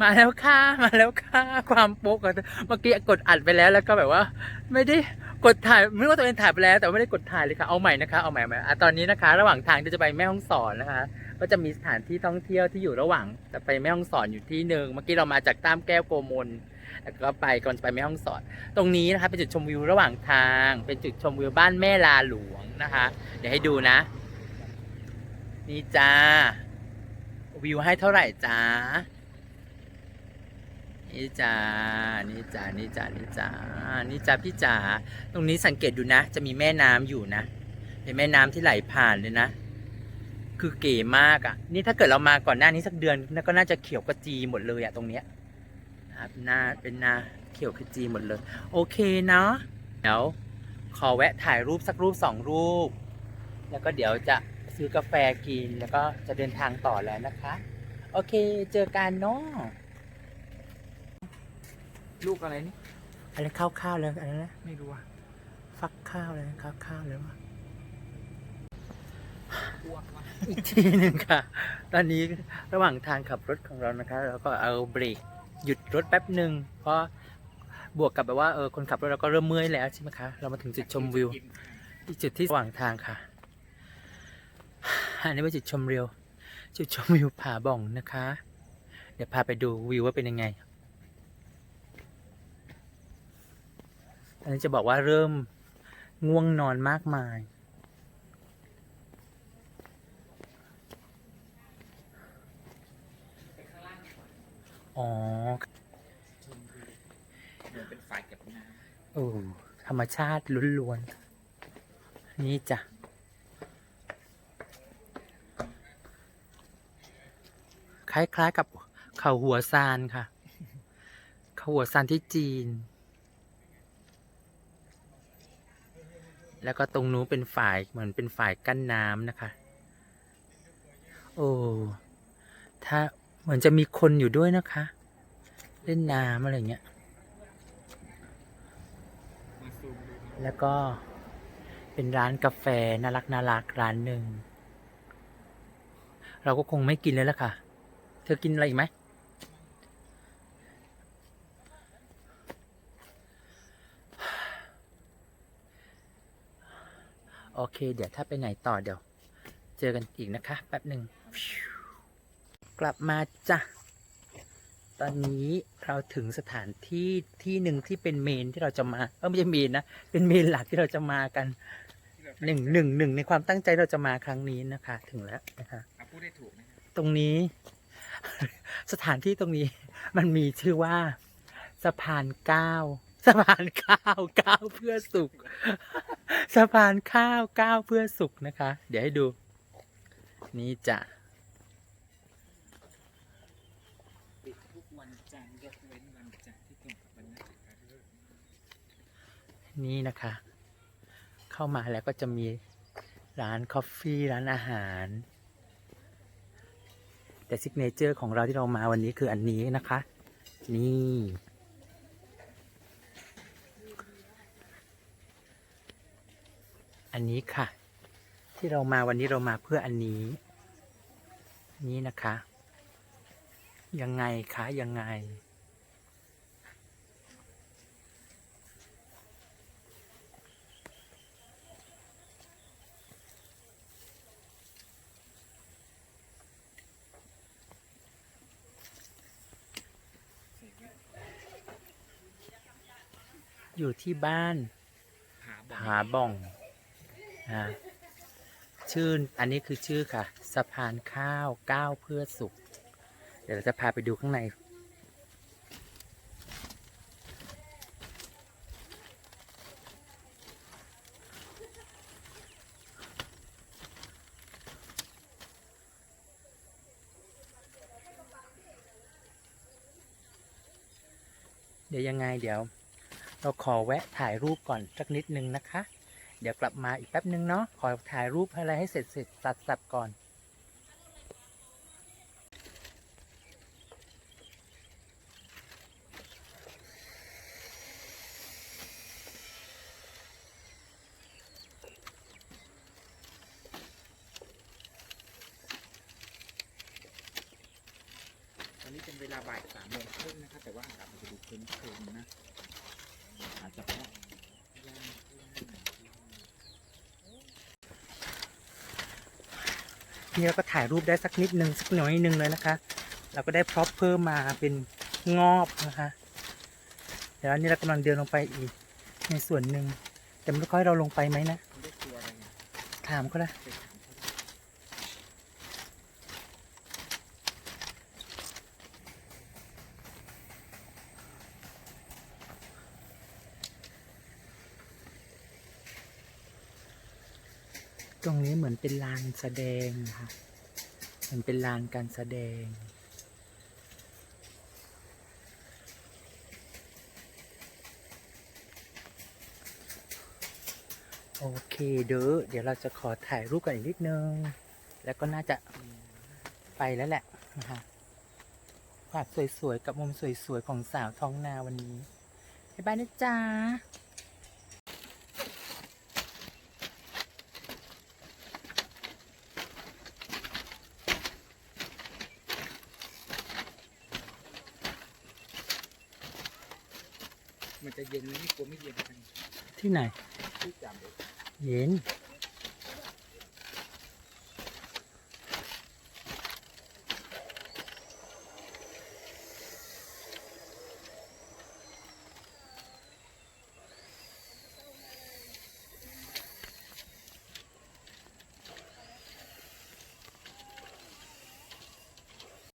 มาแล้วค่ะมาแล้วค่ะความโป๊กอะเมื่อกี้กดอัดไปแล้วแล้วก็แบบว่า ไม่ได้กดถ่ายไม่ว่าตัวเองถ่ายไปแล้ว แต่ว่าไม่ได้กดถ่ายเลยค่ะเอาใหม่นะคะเอาใหม่ใหม่ตอนนี้นะคะ ระหว่างทางที่จะไปแม่ฮ่องสอนนะคะ ก็จะมีสถานที่ท่องเที่ยวที่อยู่ระหว่างจะไปแม่ฮ่องสอนอยู่ที่หนึ่งเมื่อกี้เรามาจากตามแก้วโกมลแล้วก็ไปก่อนจะไปแม่ฮ่องสอน ตรงนี้นะคะเป็นจุดชมวิวระหว่างทาง เป็นจุดชมวิวบ้านแม่ลาหลวงนะคะ เดี๋ยวให้ดูนะ นี่จ้าวิวให้เท่าไหร่จ้า นี่จ้านี่จ้านี่จ้านี่จ้านี่จ้าพี่จ๋าตรงนี้สังเกตดูนะ จะมีแม่น้ำอยู่นะ เป็นแม่น้ำที่ไหลผ่านเลยนะ คือเก๋มากอะ่ะ นี่ถ้าเกิดเรามาก่อนหน้านี้สักเดือนก็น่าจะเขียวกระจีหมดเลยอะ่ะตรงเนี้ยครับหน้าเป็นหน้าเขียวขจีหมดเลย โอเคเนาะเดี๋ยวขอแวะถ่ายรูปสักรูปสองรูป แล้วก็เดี๋ยวจะซื้อกาแฟกินแล้วก็จะเดินทางต่อแล้วนะคะ โอเค เจอกันเนาะ ลูกอะไรนี่อะไรข้าวข้าวๆเลยอะไรนะไม่รู้อะฟักข้าวเลยข้าวข้าวเลยวะอ้วกวะอีกทีหนึ่งค่ะ ตอนนี้ระหว่างทางขับรถของเรานะคะ เราก็เอาเบรกหยุดรถแป๊บหนึ่งเพราะบวกกับแบบว่าเออคนขับรถเราก็เริ่มเมื่อยแล้วใช่ไหมคะ เรามาถึงจุดชมวิวที่จุดที่ระหว่างทางค่ะ อันนี้เป็นจุดชมวิว จุดชมวิวผาบ่องนะคะ เดี๋ยวพาไปดูวิวว่าเป็นยังไง อันนี้จะบอกว่าเริ่มง่วงนอนมากมาย อ๋อเป็นฝ่ายเก็บน้โอ้ธรรมชาติล้วนๆ นี่จ้ะคล้ายๆกับเขาหัวซานค่ะ เขาหัวซานที่จีน แล้วก็ตรงนู้นเป็นฝ่ายเหมือนเป็นฝ่ายกั้นน้ำนะคะ โอ้ ถ้าเหมือนจะมีคนอยู่ด้วยนะคะ เล่นน้ำอะไรเงี้ย แล้วก็เป็นร้านกาแฟน่ารักน่ารักร้านหนึ่ง เราก็คงไม่กินเลยละค่ะ เธอกินอะไรอีกไหม โอเค เดี๋ยวถ้าไปไหนต่อเดี๋ยว เจอกันอีกนะคะแป๊บหนึ่งกลับมาจ้ะ ตอนนี้เราถึงสถานที่ที่หนึ่งที่เป็นเมนที่เราจะมาเออไม่ใช่เมนนะเป็นเมนหลักที่เราจะมากันหนึ่งหนึ่งหนึ่งในความตั้งใจเราจะมาครั้งนี้นะคะ ถึงแล้วนะคะอะพูดได้ถูกนะครับตรงนี้ สถานที่ตรงนี้มันมีชื่อว่า สะพานก้าว สะพานข้าวก้าวเพื่อสุขสะพานข้าวก้าวเพื่อสุขนะคะ เดี๋ยวให้ดู นี่จ้ะปิดทุกวันจันทร์ยกเว้นวันจันทร์ที่ตรงกับวันนักการเลิกนี่นะคะ เข้ามาแล้วก็จะมีร้านคอฟฟี่ร้านอาหาร แต่ซิกเนเจอร์ของเราที่เรามาวันนี้คืออันนี้นะคะ นี่ อันนี้ค่ะ ที่เรามาวันนี้เรามาเพื่ออันนี้ นี่นะคะ ยังไงคะยังไง อยู่ที่บ้านผาบ่อผาบ่อง นะชื่ออันนี้คือชื่อค่ะ สะพานข้าวก้าวเพื่อสุข เดี๋ยวเราจะพาไปดูข้างใน เดี๋ยวยังไงเดี๋ยว เราขอแวะถ่ายรูปก่อนสักนิดนึงนะคะ เดี๋ยวกลับมาอีกแป๊บนึงเนาะขอถ่ายรูปอะไรให้เสร็จเสร็จสัดสัดก่อน ตอนนี้เป็นเวลาบ่ายสามโมงครึ่งนะคะแต่ว่าอากาศมันจะดูครึ้มๆนะอาจจะเพราะ นี่เราก็ถ่ายรูปได้สักนิดนึงสักหน่อยนึงเลยนะคะ เราก็ได้พร็อพเพิ่มมาเป็นงอบนะคะ เดี๋ยวอันนี้เรากำลังเดินลงไปอีกในส่วนหนึ่งแต่ไม่รู้เขาให้เราลงไปไหมนะเขาเรียกตัวอะไรอะถามเขาละ ไปถามเขาดิ ตรงนี้เหมือนเป็นลานแสดงนะคะเหมือนเป็นลานการแสดง โอเคเด้อเดี๋ยวเราจะขอถ่ายรูปกันอีกนิดนึง แล้วก็น่าจะไปแล้วแหละนะคะภาพสวยๆ กับมุมสวยๆ ของสาวท้องนาวันนี้ บ๊ายบายนะจ๊ะ มันจะเย็นไหมไม่กลัวไม่เย็นกันที่ไหนที่จำเย็นเ